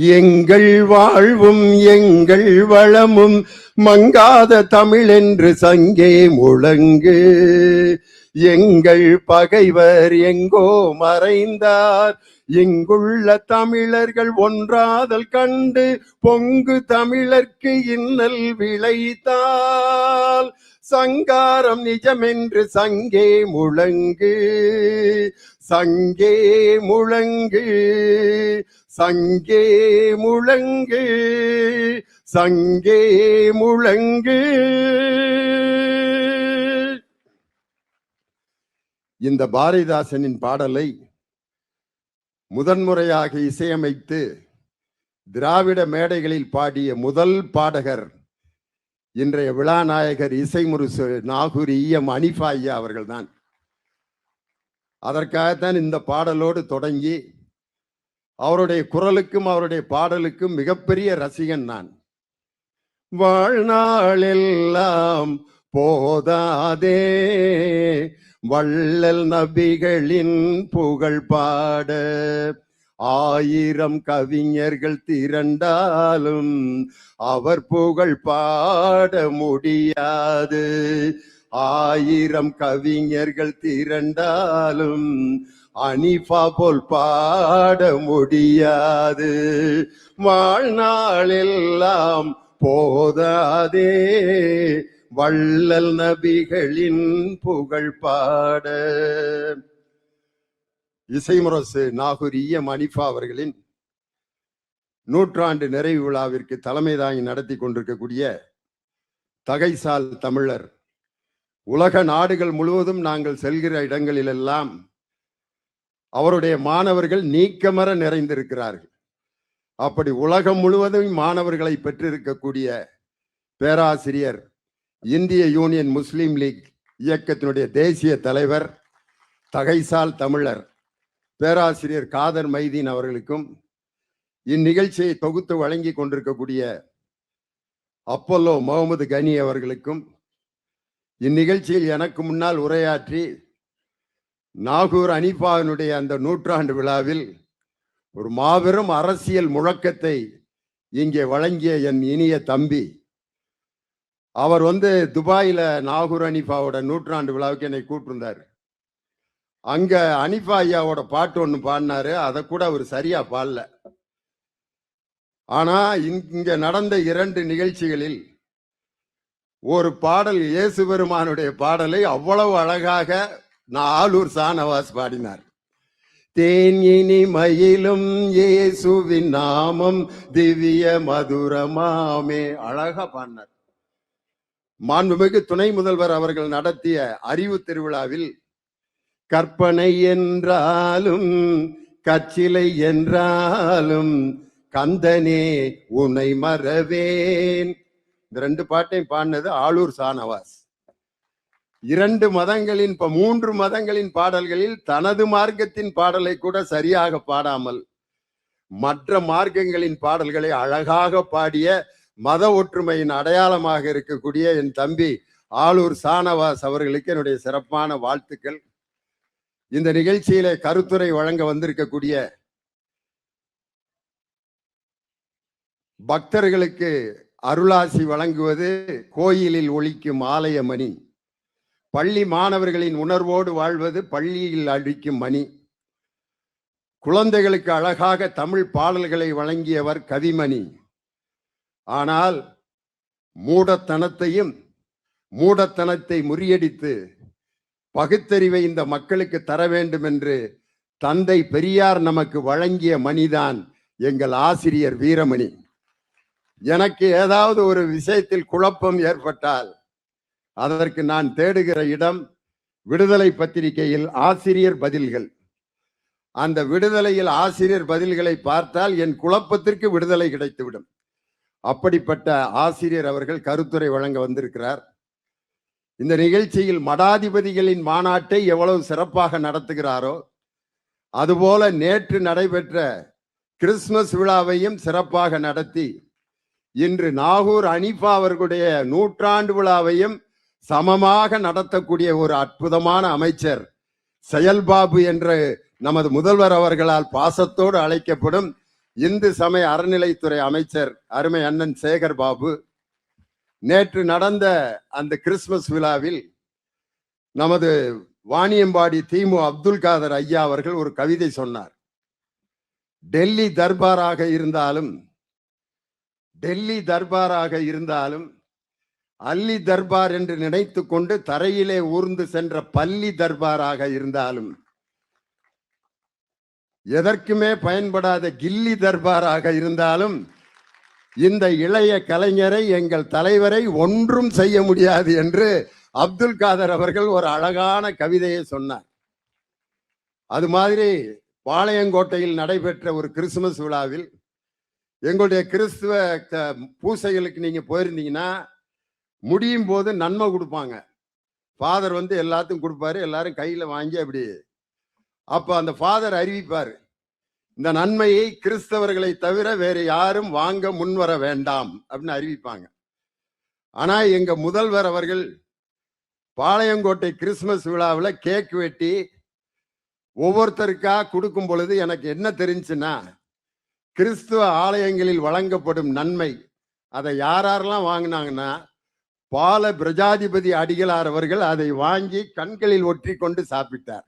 எங்கள் வாழ்வும் எங்கள் வளமும் மங்காத தமிழ் என்று சங்கே முழங்கு. எங்கள் பகைவர் எங்கோ மறைந்தார். இங்குள்ள தமிழர்கள் ஒன்றாதல் கண்டு பொங்கு தமிழர்க்கு இன்னல் விளைத்தால். சங்காரம் நிஜமென்று சங்கே முழங்கு. சங்கே முழங்கு சங்கே முழங்கு சங்கே முழங்கு இந்த பாரதிதாசனின் பாடலை முதன்முறையாக இசையமைத்து திராவிட மேடைகளில் பாடிய முதல் பாடகர் இன்றைய விழாநாயகர் இசைமுருசு நாகூர் ஈயம் அனிஃபா ஐயா அவர்கள்தான். அதற்காகத்தான் இந்த பாடலோடு தொடங்கி அவருடைய குரலுக்கும் அவருடைய பாடலுக்கும் மிகப்பெரிய ரசிகன் நான். வாழ்நாளெல்லாம் போதாதே வள்ளல் நபிகளின் புகழ் பாட ஆயிரம் கவிஞர்கள் திரண்டாலும் அவர் புகழ் பாட முடியாது. ஆயிரம் கவிஞர்கள் திரண்டாலும் அனிஃபா போல் பாட முடியாது. வாழ்நாளெல்லாம் போதாதே. வள்ளல் நபிகளின் புகழ் பாட. இசைமுரசு நாகூரிய மணிஃபா அவர்களின் நூற்றாண்டு நிறைவு விழாவிற்கு தலைமை தாங்கி நடத்தி கொண்டிருக்கக்கூடிய தகைசால் தமிழர் உலக நாடுகள் முழுவதும் நாங்கள் செல்கிற இடங்களிலெல்லாம் அவருடைய மாணவர்கள் நீக்கமர நிறைந்திருக்கிறார்கள். அப்படி உலகம் முழுவதும் மாணவர்களை பெற்றிருக்கக்கூடிய பேராசிரியர் இந்திய யூனியன் முஸ்லீம் லீக் இயக்கத்தினுடைய தேசிய தலைவர் தகைசால் தமிழர் பேராசிரியர் காதர் மைதீன் அவர்களுக்கும் இந்நிகழ்ச்சியை தொகுத்து வழங்கி கொண்டிருக்கக்கூடிய அப்பல்லோ முகமது கனி அவர்களுக்கும் இந்நிகழ்ச்சியில் எனக்கு முன்னால் உரையாற்றி நாகூர் அனிஃபாவினுடைய அந்த நூற்றாண்டு விழாவில் ஒரு மாபெரும் அரசியல் முழக்கத்தை இங்கே வழங்கிய என் இனிய தம்பி. அவர் வந்து துபாயில் நாகூர் அனிஃபாவோட நூற்றாண்டு விழாவுக்கு என்னை கூப்பிட்டுருந்தார். அங்கே அனிஃபா ஐயாவோட பாட்டு ஒன்று பாடினாரு. அதை கூட அவர் சரியா பாடல. ஆனால் இங்கே நடந்த இரண்டு நிகழ்ச்சிகளில் ஒரு பாடல் இயேசு பெருமானுடைய பாடலை அவ்வளவு அழகாக நான் ஆலூர் சானவாஸ் பாடினார். தேன் இனி மயிலும் இயேசுவின் நாமம் திவ்ய மதுரமாமே அழகா பாடினார். மாண்புமிகு துணை முதல்வர் அவர்கள் நடத்திய அறிவு திருவிழாவில் கற்பனை என்றாலும் கச்சிலை என்றாலும் கந்தனே உனை மறவேன். இந்த ரெண்டு பாட்டையும் பாடினது ஆளூர் சானவாஸ் இரண்டு மதங்களின் இப்ப மூன்று மதங்களின் பாடல்களில் தனது மார்க்கத்தின் பாடலை கூட சரியாக பாடாமல் மற்ற மார்க்கங்களின் பாடல்களை அழகாக பாடிய மத ஒற்றுமையின் அடையாளமாக இருக்கக்கூடிய என் தம்பி ஆளூர் சானவாஸ் அவர்களுக்கு என்னுடைய சிறப்பான வாழ்த்துக்கள். இந்த நிகழ்ச்சியிலே கருத்துரை வழங்க வந்திருக்கக்கூடிய பக்தர்களுக்கு அருளாசி வழங்குவது கோயிலில் ஒழிக்கும் ஆலய மணி பள்ளி மாணவர்களின் உணர்வோடு வாழ்வது பள்ளியில் அழிக்கும் மணி. குழந்தைகளுக்கு அழகாக தமிழ் பாடல்களை வழங்கியவர் கவிமணி. ஆனால் மூடத்தனத்தையும் மூடத்தனத்தை முறியடித்து பகுத்தறிவை இந்த மக்களுக்கு தர வேண்டும் என்று தந்தை பெரியார் நமக்கு வழங்கிய மணிதான் எங்கள் ஆசிரியர் வீரமணி. எனக்கு ஏதாவது ஒரு விஷயத்தில் குழப்பம் ஏற்பட்டால் அதற்கு நான் தேடுகிற இடம் விடுதலை பத்திரிகையில் ஆசிரியர் பதில்கள். அந்த விடுதலையில் ஆசிரியர் பதில்களை பார்த்தால் என் குழப்பத்திற்கு விடுதலை கிடைத்துவிடும். அப்படிப்பட்ட ஆசிரியர் அவர்கள் கருத்துரை வழங்க வந்திருக்கிறார். இந்த நிகழ்ச்சியில் மடாதிபதிகளின் மாநாட்டை எவ்வளவு சிறப்பாக நடத்துகிறாரோ அதுபோல நேற்று நடைபெற்ற கிறிஸ்துமஸ் விழாவையும் சிறப்பாக நடத்தி இன்று நாகூர் அனிஃபா அவர்களுடைய நூற்றாண்டு விழாவையும் சமமாக நடத்தக்கூடிய ஒரு அற்புதமான அமைச்சர் செயல்பாபு என்று நமது முதல்வர் அவர்களால் பாசத்தோடு அழைக்கப்படும் இந்து சமய அறநிலைத்துறை அமைச்சர் அருமை அண்ணன் சேகர் பாபு. நேற்று நடந்த அந்த கிறிஸ்துமஸ் விழாவில் நமது வாணியம்பாடி திமு அப்துல் காதர் ஐயா அவர்கள் ஒரு கவிதை சொன்னார். டெல்லி தர்பாராக இருந்தாலும் டெல்லி தர்பாராக இருந்தாலும் அல்லி தர்பார் என்று நினைத்து கொண்டு தரையிலே ஊர்ந்து சென்ற பள்ளி தர்பாராக இருந்தாலும் எதற்குமே பயன்படாத கில்லி தர்பாராக இருந்தாலும் இந்த இளைய கலைஞரை எங்கள் தலைவரை ஒன்றும் செய்ய முடியாது என்று அப்துல் காதர் அவர்கள் ஒரு அழகான கவிதையை சொன்னார். அது மாதிரி பாளையங்கோட்டையில் நடைபெற்ற ஒரு கிறிஸ்துமஸ் விழாவில் எங்களுடைய கிறிஸ்துவ க- பூசைகளுக்கு நீங்க போயிருந்தீங்கன்னா முடியும் போது நன்மை கொடுப்பாங்க. ஃபாதர் வந்து எல்லாத்துக்கும் கொடுப்பாரு எல்லாரும் கையில வாங்கி அப்படி அப்ப அந்த ஃபாதர் அறிவிப்பார். இந்த நன்மையை கிறிஸ்தவர்களை தவிர வேற யாரும் வாங்க முன்வர வேண்டாம் அப்படின்னு அறிவிப்பாங்க. ஆனா எங்க முதல்வர் அவர்கள் பாளையங்கோட்டை கிறிஸ்துமஸ் விழாவில் கேக் வெட்டி ஒவ்வொருத்தருக்கா கொடுக்கும் பொழுது எனக்கு என்ன தெரிஞ்சுன்னா கிறிஸ்துவ ஆலயங்களில் வழங்கப்படும் நன்மை. அதை யாரெல்லாம் வாங்கினாங்கன்னா பால பிரஜாதிபதி அடிகளார் அவர்கள் அதை வாங்கி கண்களில் ஒற்றி கொண்டு சாப்பிட்டார்.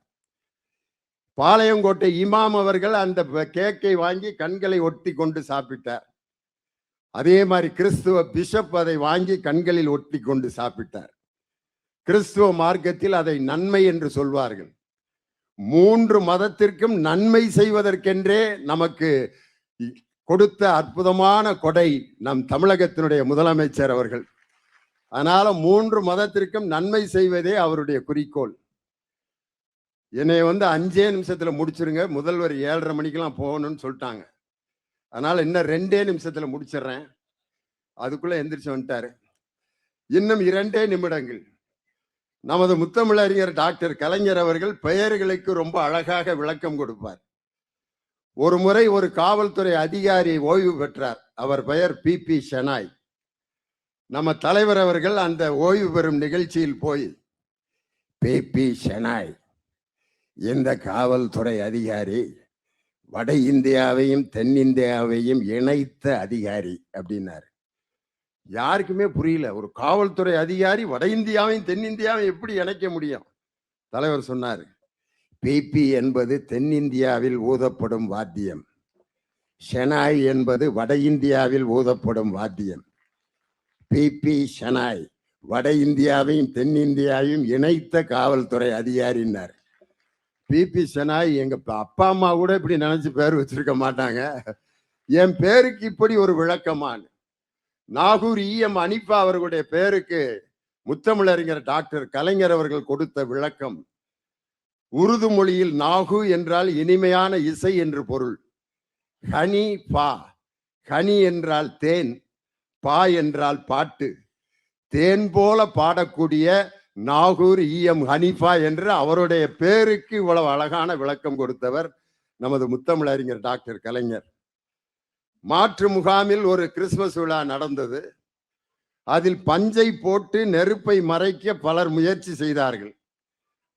பாளையங்கோட்டை இமாம் அவர்கள் அந்த கேக்கை வாங்கி கண்களை ஒட்டி கொண்டு சாப்பிட்டார். அதே மாதிரி கிறிஸ்துவ பிஷப் அதை வாங்கி கண்களில் ஒட்டி கொண்டு சாப்பிட்டார். கிறிஸ்துவ மார்க்கத்தில் அதை நன்மை என்று சொல்வார்கள். மூன்று மதத்திற்கும் நன்மை செய்வதற்கென்றே நமக்கு கொடுத்த அற்புதமான கொடை நம் தமிழகத்தினுடைய முதலமைச்சர் அவர்கள். அதனால மூன்று மதத்திற்கும் நன்மை செய்வதே அவருடைய குறிக்கோள். என்னை வந்து அஞ்சே நிமிஷத்துல முடிச்சிருங்க. முதல்வர் ஏழரை மணிக்கெல்லாம் போகணும்னு சொல்லிட்டாங்க. அதனால இன்னும் ரெண்டே நிமிஷத்துல முடிச்சிடுறேன். அதுக்குள்ள எந்திரிச்சு வந்துட்டாரு. இன்னும் இரண்டே நிமிடங்கள். நமது முத்தமிழறிஞர் டாக்டர் கலைஞர் அவர்கள் பெயர்களுக்கு ரொம்ப அழகாக விளக்கம் கொடுப்பார். ஒரு முறை ஒரு காவல்துறை அதிகாரி ஓய்வு பெற்றார். அவர் பெயர் பி. பி. ஷெனாய் நம்ம தலைவர் அவர்கள் அந்த ஓய்வு பெறும் நிகழ்ச்சியில் போய் பி. பி. ஷெனாய் இந்த காவல்துறை அதிகாரி வட இந்தியாவையும் தென்னிந்தியாவையும் இணைத்த அதிகாரி அப்படின்னாரு. யாருக்குமே புரியல. ஒரு காவல்துறை அதிகாரி வட இந்தியாவையும் தென்னிந்தியாவையும் எப்படி இணைக்க முடியும்? தலைவர் சொன்னார். பிபி என்பது தென்னிந்தியாவில் ஊதப்படும் வாத்தியம். ஷெனாய் என்பது வட இந்தியாவில் ஊதப்படும் வாத்தியம். பிபி ஷெனாய் வட இந்தியாவையும் தென்னிந்தியாவையும் இணைத்த காவல்துறை அதிகாரினார் பிபி ஷெனாய் எங்க அப்பா அம்மா கூட இப்படி நினைச்சு பேர் வச்சிருக்க மாட்டாங்க. என் பேருக்கு இப்படி ஒரு விளக்கமான். நாகூர் இஎம் அனிஃபா அவர்களுடைய பேருக்கு முத்தமிழறிஞர் டாக்டர் கலைஞர் அவர்கள் கொடுத்த விளக்கம். உருது மொழியில் நாகு என்றால் இனிமையான இசை என்று பொருள். ஹனி பா. ஹனி என்றால் தேன் பா என்றால் பாட்டு. தேன் போல பாடக்கூடிய நாகூர் இஎம் ஹனிஃபா என்று அவருடைய பேருக்கு இவ்வளவு அழகான விளக்கம் கொடுத்தவர் நமது முத்தமிழறிஞர் டாக்டர் கலைஞர். மாற்று முகாமில் ஒரு கிறிஸ்துமஸ் விழா நடந்தது. அதில் பஞ்சை போட்டு நெருப்பை மறைக்க பலர் முயற்சி செய்தார்கள்.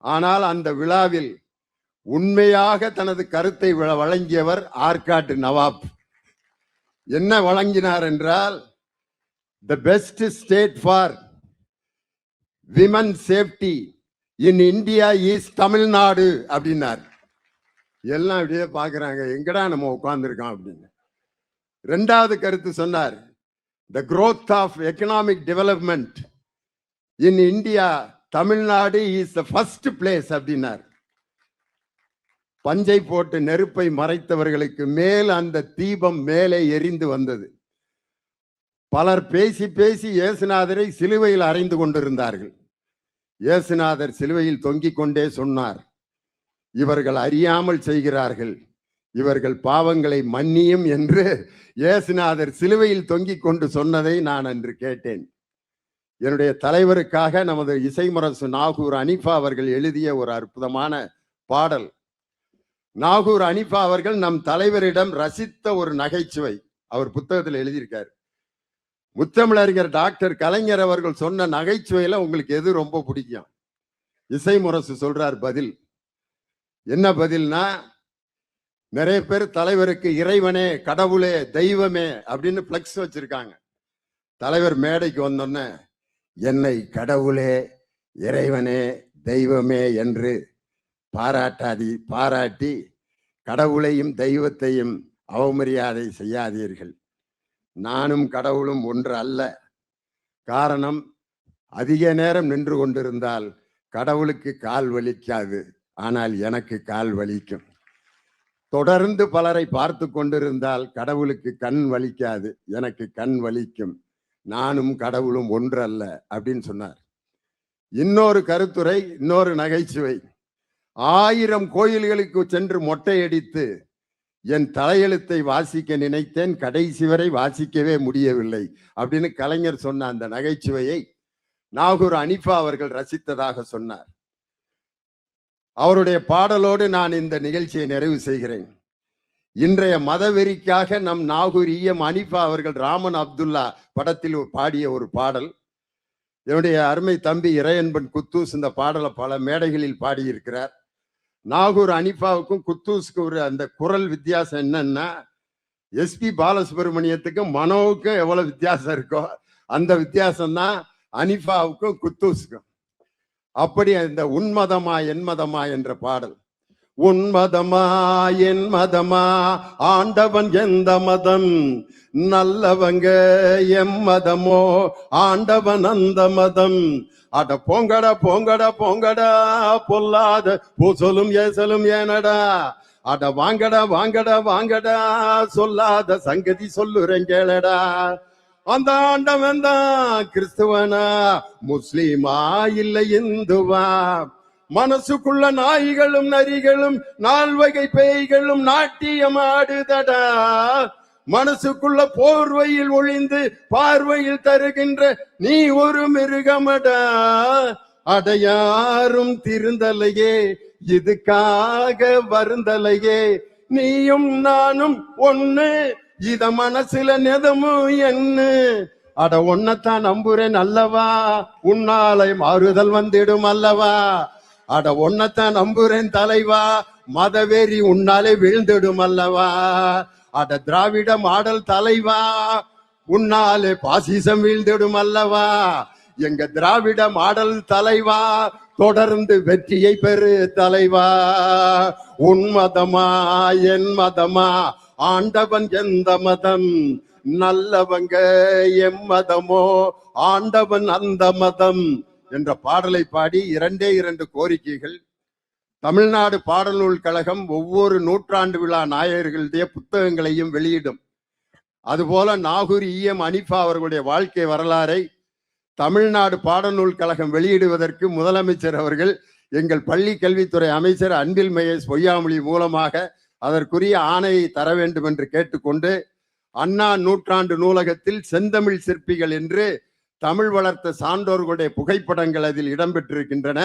ஆனால் அந்த விழாவில் உண்மையாக தனது கருத்தை வ- வழங்கியவர் ஆற்காட்டு நவாப். என்ன வழங்கினார் என்றால் the best state for women safety in India is Tamil Nadu அப்படின்னார். எல்லாம் அப்படியே பார்க்குறாங்க எங்கடா நம்ம உட்காந்துருக்கோம் அப்படின்னு. ரெண்டாவது கருத்து சொன்னார். The growth of economic development in India Tamil Nadu is the first place அப்படின்னார். பஞ்சை போட்டு நெருப்பை மறைத்தவர்களுக்கு மேல் அந்த தீபம் மேலே எரிந்து வந்தது. பலர் பேசி பேசி இயேசுநாதரை சிலுவையில் அறைந்து கொண்டிருந்தார்கள். இயேசுநாதர் சிலுவையில் தொங்கிக் கொண்டே சொன்னார் இவர்கள் அறியாமல் செய்கிறார்கள். இவர்கள் பாவங்களை மன்னியும் என்று இயேசுநாதர் சிலுவையில் தொங்கிக் கொண்டு சொன்னதை நான் அன்று கேட்டேன். என்னுடைய தலைவருக்காக நமது இசைமுரசு நாகூர் அனிஃபா அவர்கள் எழுதிய ஒரு அற்புதமான பாடல். நாகூர் அனிஃபா அவர்கள் நம் தலைவரிடம் ரசித்த ஒரு நகைச்சுவை அவர் புத்தகத்தில் எழுதியிருக்கார். முத்தமிழறிஞர் டாக்டர் கலைஞர் அவர்கள் சொன்ன நகைச்சுவையில உங்களுக்கு எது ரொம்ப பிடிக்கும்? இசை முரசு சொல்றார் பதில். என்ன பதில்னா நிறைய பேர் தலைவருக்கு இறைவனே கடவுளே தெய்வமே அப்படின்னு பிளக்ஸ் வச்சிருக்காங்க. தலைவர் மேடைக்கு வந்தோடனே என்னை கடவுளே இறைவனே தெய்வமே என்று பாராட்டாதி பாராட்டி கடவுளையும் தெய்வத்தையும் அவமரியாதை செய்யாதீர்கள். நானும் கடவுளும் ஒன்று அல்ல. காரணம் அதிக நேரம் நின்று கொண்டிருந்தால் கடவுளுக்கு கால் வலிக்காது. ஆனால் எனக்கு கால் வலிக்கும். தொடர்ந்து பலரை பார்த்து கொண்டிருந்தால் கடவுளுக்கு கண் வலிக்காது. எனக்கு கண் வலிக்கும். நானும் கடவுளும் ஒன்று அல்ல அப்படின்னு சொன்னார். இன்னொரு கருத்துரை இன்னொரு நகைச்சுவை. ஆயிரம் கோயில்களுக்கு சென்று மொட்டையடித்து என் தலையெழுத்தை வாசிக்க நினைத்தேன் கடைசி வரை வாசிக்கவே முடியவில்லை அப்படின்னு கலைஞர் சொன்ன அந்த நகைச்சுவையை நாகூர் அனிஃபா அவர்கள் ரசித்ததாக சொன்னார். அவருடைய பாடலோடு நான் இந்த நிகழ்ச்சியை நிறைவு செய்கிறேன். இன்றைய மதவெறிக்காக நம் நாகூர் ஈயம் அனிஃபா அவர்கள் ராமன் அப்துல்லா படத்தில் பாடிய ஒரு பாடல். என்னுடைய அருமை தம்பி இறையன்பன் குத்தூஸ் இந்த பாடலை பல மேடைகளில் பாடியிருக்கிறார். நாகூர் அனிஃபாவுக்கும் குத்தூஸுக்கு ஒரு அந்த குரல் வித்தியாசம் என்னன்னா எஸ்பி பாலசுப்ரமணியத்துக்கும் மனோவுக்கும் எவ்வளவு வித்தியாசம் இருக்கோ அந்த வித்தியாசம் தான் அனிஃபாவுக்கும் குத்தூஸுக்கும். அப்படி அந்த உன்மதமா என்மதமா என்ற பாடல். உன் மதமா என் மதமா? ஆண்டவன் எந்த மதம்? நல்லவங்க எம் மதமோ? ஆண்டவன் அந்த மதம். அட போங்கடா போங்கடா போங்கடா பொல்லாத பூசலும் ஏசலும் ஏனடா. அட வாங்கடா வாங்கடா வாங்கடா சொல்லாத சங்கதி சொல்லுறேன் கேளடா. அந்த ஆண்டவன் தான் கிறிஸ்துவனா முஸ்லீமா இல்லை இந்துவா? மனசுக்குள்ள நாய்களும் நரிகளும் நால்வகை பேய்களும் நாட்டியம் ஆடுதடா. மனசுக்குள்ள போர்வையில் ஒளிந்து பார்வையில் தருகின்ற நீ ஒரு மிருகமடா. அடையாரும் திருந்தலையே இதுக்காக வருந்தலையே நீயும் நானும் ஒண்ணு இத மனசுல நெதமும் என்ன அட ஒன்னத்தான் நம்புறேன் அல்லவா? உன்னாலை மாறுதல் வந்திடும் அல்லவா? அட ஒன்னத்தான் நம்புறேன் தலைவா மதவெறி உன்னாலே வீழ்ந்திடும் அல்லவா? அட திராவிட மாடல் தலைவா உன்னாலே பாசிசம் வீழ்ந்திடும் அல்லவா? எங்க திராவிட மாடல் தலைவா தொடர்ந்து வெற்றியை பெறு தலைவா. உன் மதமா என் மதமா ஆண்டவன் எந்த மதம்? நல்லவங்க எம் மதமோ ஆண்டவன் அந்த மதம். என்ற பாடலை பாடி இரண்டே இரண்டு கோரிக்கைகள். தமிழ்நாடு பாடநூல் கழகம் ஒவ்வொரு நூற்றாண்டு விழா நாயகர்களுடைய புத்தகங்களையும் வெளியிடும். அதுபோல நாகூர் இஎம் அனிஃபா அவர்களுடைய வாழ்க்கை வரலாறை தமிழ்நாடு பாடநூல் கழகம் வெளியிடுவதற்கு முதலமைச்சர் அவர்கள் எங்கள் பள்ளி கல்வித்துறை அமைச்சர் அன்பில் மகேஷ் பொய்யாமொழி மூலமாக அதற்குரிய ஆணையை தர வேண்டும் என்று கேட்டுக்கொண்டு அண்ணா நூற்றாண்டு நூலகத்தில் செந்தமிழ் சிற்பிகள் என்று தமிழ் வளர்த்த சான்றோர்களுடைய புகைப்படங்கள் அதில் இடம்பெற்றிருக்கின்றன.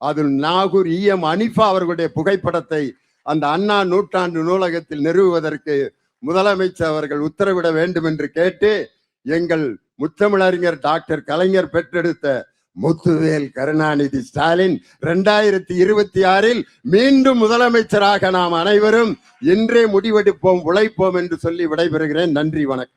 அதில் நாகூர் ஈஎம் அனிஃபா அவர்களுடைய புகைப்படத்தை அந்த அண்ணா நூற்றாண்டு நூலகத்தில் நிறுவுவதற்கு முதலமைச்சர் அவர்கள் உத்தரவிட வேண்டும் என்று கேட்டு எங்கள் முத்தமிழறிஞர் டாக்டர் கலைஞர் பெற்றெடுத்த முத்துவேல் கருணாநிதி ஸ்டாலின் இரண்டாயிரத்தி இருபத்தி ஆறில் மீண்டும் முதலமைச்சராக நாம் அனைவரும் இன்றே முடிவெடுப்போம் உழைப்போம் என்று சொல்லி விடைபெறுகிறேன். நன்றி வணக்கம்.